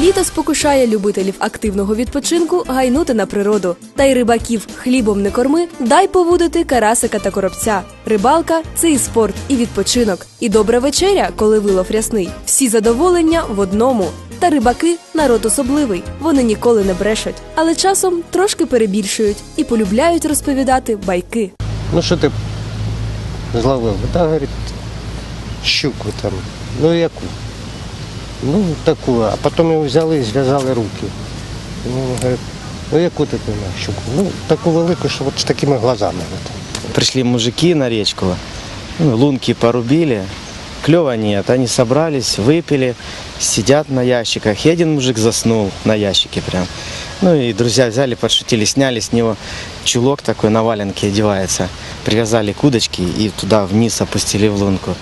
Літо спокушає любителів активного відпочинку гайнути на природу. Та й рибаків хлібом не корми, дай повудити карасика та коробця. Рибалка це і спорт, і відпочинок, і добра вечеря, коли вилов рясний. Всі задоволення в одному. Та рибаки народ особливий. Вони ніколи не брешуть, але часом трошки перебільшують і полюбляють розповідати байки. Ну що ти зловив? Да, говорить, щуку там. Ну яку? Ну таку, а потім його взяли і зв'язали руки. Ну, говорить, ну яку ти маєш щуку? Ну таку велику, що от з такими глазами. Пришли мужики на речку, ну, лунки порубили, клева нет. Они собрались, выпили, сидят на ящиках. И один мужик заснул на ящике прям. Ну и друзья взяли, подшутили, сняли с него чулок такой на валенке одевается. Привязали к удочке и туда вниз опустили в лунку.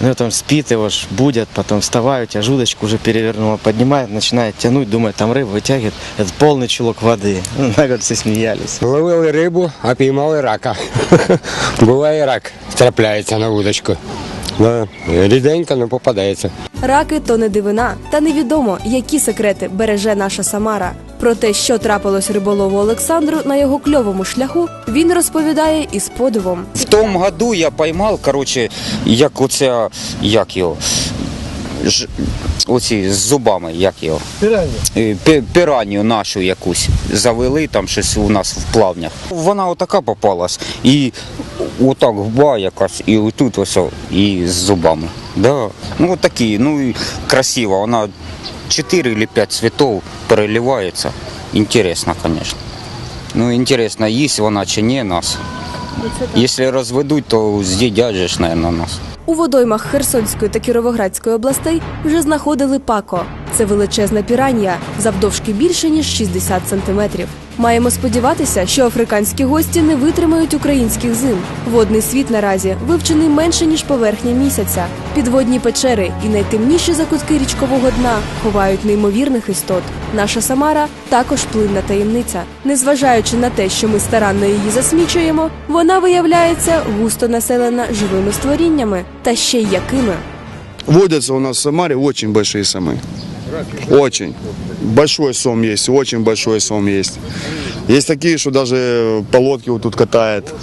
Ну и вот он спит, его ж будят, потом вставают, а жудочку уже перевернула, поднимает, начинает тянуть, думает, там рыба вытягивает. Это полный чулок воды. Ну, говорит, все смеялись. Ловили рибу, а піймали рака. Буває рак, трапляється на вудочку. Да, ріденько не попадається. Раки то не дивина, та невідомо, які секрети береже наша Самара. Про те, що трапилось риболову Олександру на його кльовому шляху, він розповідає із подивом. В тому году я поймав, коротше, як оця, як його, ж, оці з зубами, як його. Піранію. Піранію нашу якусь завели, там щось у нас в плавнях. Вона отака попалась, і отак губа якась, і отут ось, і з зубами. Да. Ну отакі, ну і красиво, вона 4 или 5 цветов переливається. Інтересно, звісно. Ну, інтересно, есть вона чи ні нас. Якщо розведуть, то з'їдять же ж, нас. У водоймах Херсонської та Кіровоградської областей вже знаходили пако. Це величезна піранія, завдовжки більше ніж 60 сантиметрів. Маємо сподіватися, що африканські гості не витримають українських зим. Водний світ наразі вивчений менше ніж поверхня місяця. Підводні печери і найтемніші закутки річкового дна ховають неймовірних істот. Наша Самара також плинна таємниця. Незважаючи на те, що ми старанно її засмічуємо, вона виявляється густо населена живими створіннями, та ще й якими. Водятся у нас в Самаре очень большие самы. Очень. Большой сом есть, очень большой сом есть. Есть такие, что даже по лодке вот тут катает.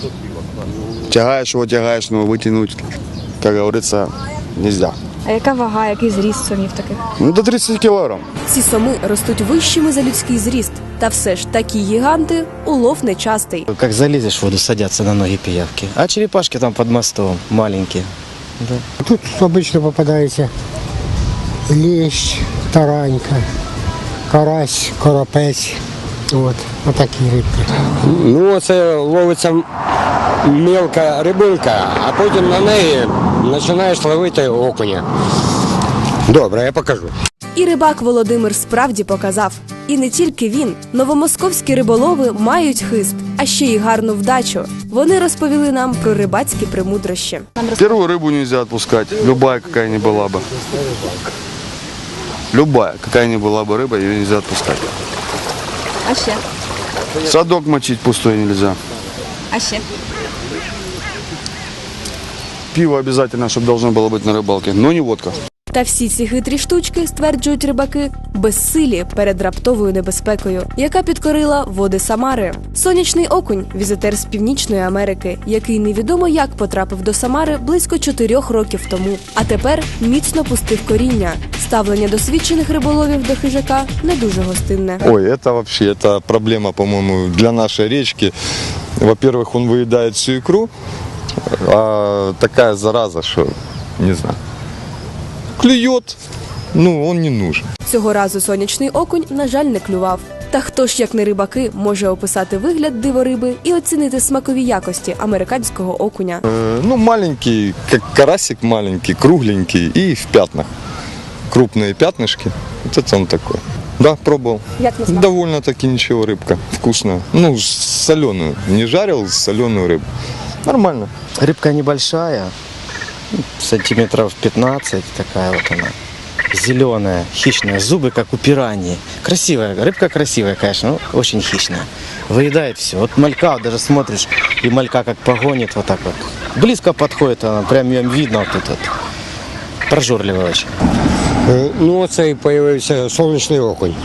Тягаешь его, тягаешь, но вытянуть, как говорится, нельзя. А яка вага, який зріст сомів таких? Ну, до 30 килограмм. Ці соми ростуть вищими за людський зріст, та все ж такі гіганти улов нечастий. Как залезешь в воду, садятся на ноги пиявки. А черепашки там под мостом, маленькие. Тут обично попадається лещ, таранька, карась, коропець. От, отакі рибки. Ну, це ловиться мелка рибинка, а потім на неї починаєш ловити окуня. Добре, я покажу. І рибак Володимир справді показав. І не тільки він, новомосковські риболови мають хист, а ще й гарну вдачу. Вони розповіли нам про рибацькі премудрощі. Первую рыбу нельзя отпускать, любая какая ни была бы. Любая какая ни была бы рыба, ее нельзя отпускать. А ще? Садок мочить пустой нельзя. А ще? Пиво обязательно, чтобы должно было быть на рыбалке, но не водка. Та всі ці хитрі штучки, стверджують рибаки, безсилі перед раптовою небезпекою, яка підкорила води Самари. Сонячний окунь, візитер з Північної Америки, який невідомо як потрапив до Самари близько чотирьох років тому. А тепер міцно пустив коріння. Ставлення досвідчених риболовів до хижака не дуже гостинне. Ой, это вообще, это проблема, по-моему, для нашей речки. Во-первых, он выедает всю икру, а такая зараза, что, не знаю, клюет, ну, он не нужен. Цього разу сонячний окунь, на жаль, не клював. Та хто ж, як не рибаки, може описати вигляд дивориби і оцінити смакові якості американського окуня? Э, Ну, маленький, как карасик маленький, кругленький и в пятнах. Крупные пятнышки, вот это он такой. Да, пробовал. Як на смак? Довольно-таки ничего, рыбка. Вкусная. Ну, соленую. Не жарил, соленую рыбу. Нормально. Рыбка небольшая, сантиметров 15, такая вот она. Зеленая, хищная, зубы как у пираньи. Красивая, рыбка красивая, конечно, но очень хищная. Выедает все. Вот малька, вот даже смотришь, и малька как погонит вот так вот. Близко подходит она, прям ее видно вот тут вот. Прожорливая очень. Е, Ну, оце і з'явився сонячний окунь.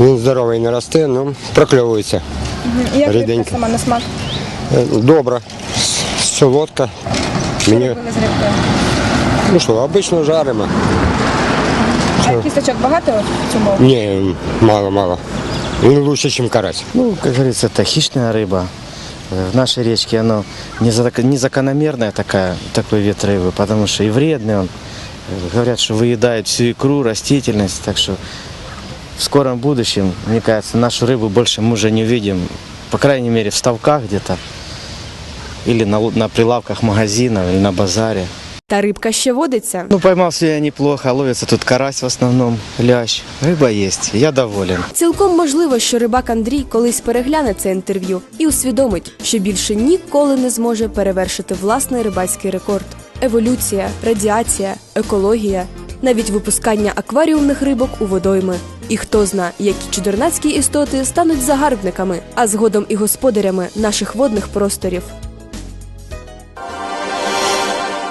Він здоровий не росте, ну прокльовується. Як Ріденько. рибка сама на смак? Е, Добре, с- солодка. Мені, Робили з рибкою. ну що, обично жаримо. А кісточок багато в цьому? Ні, мало-мало. Він лучше, ніж карась. Ну, как говорится, это хищная рыба. Э, В нашей речке оно незак- незакономерная такая, такой вид рыбы, потому что и вредный он. Э, Говорят, что выедает всю икру, растительность, так что в скором будущем, мне кажется, нашу рыбу больше мы уже не увидим, по крайней мере, в ставках где-то, Или на, на прилавках магазинов, или на базаре. Та рибка ще водиться. Ну, поймал себя неплохо, ловится тут карась в основном, лящ. Рыба есть, я доволен. Цілком можливо, що рибак Андрій колись перегляне це інтерв'ю і усвідомить, що більше ніколи не зможе перевершити власний рибацький рекорд. Еволюція, радіація, екологія, навіть випускання акваріумних рибок у водойми. І хто зна, які чудернацькі істоти стануть загарбниками, а згодом і господарями наших водних просторів.